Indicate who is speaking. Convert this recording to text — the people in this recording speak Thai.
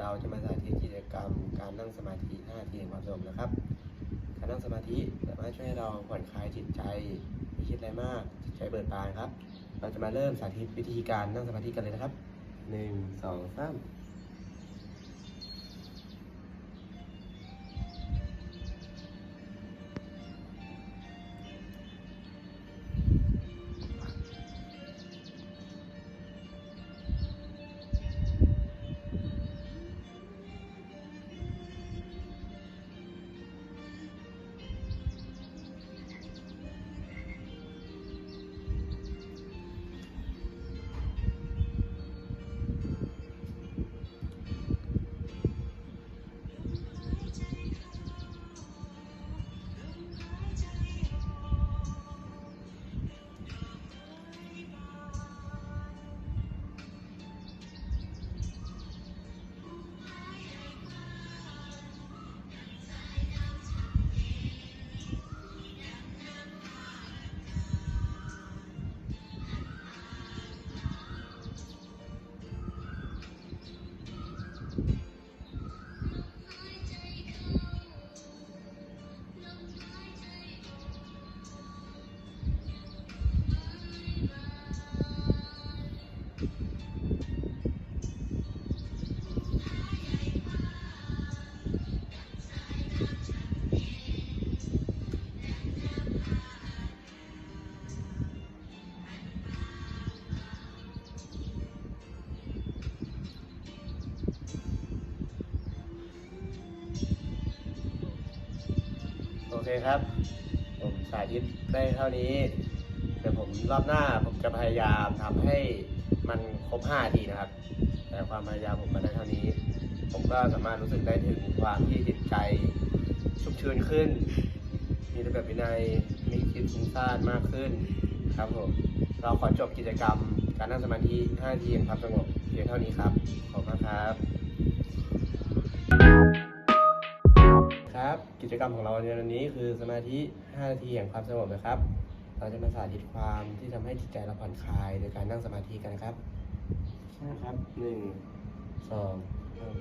Speaker 1: เราจะมาสาธิตกิจกรรม การนั่งสมาธิ5นาทีแห่งความสงบนะครับ การนั่งสมาธิสามารถช่วยให้เราผ่อนคลายจิตใจไม่คิดอะไรมากจิตใจเบิกบานครับ เราจะมาเริ่มสาธิตวิธีการนั่งสมาธิกันเลยนะครับ 1 2 3 เคครับ ผมสาธิตได้เท่านี้เดี๋ยวผมรอบหน้าผมจะพยายามทำให้มันครบ5ทีนะครับ แต่ความพยายามผมมาได้เท่านี้ ผมก็สามารถรู้สึกได้ถึงความที่จิตใจชุ่มชื้นขึ้น มีระเบียบวินัยมีคิดฟุ้งซ่านมากขึ้นครับผมเราขอจบกิจกรรม การนั่งสมาธิ5ทีอย่างความสงบเพียงเท่านี้ครับ ขอบคุณครับ กิจกรรมของเราในวันนี้คือสมาธิ 5 นาทีอย่างความสงบนะครับ เราจะมาสาธิตความที่ทำให้จิตใจเราผ่อนคลายโดยการนั่งสมาธิกันนะครับใช่ครับหนึ่งสองสาม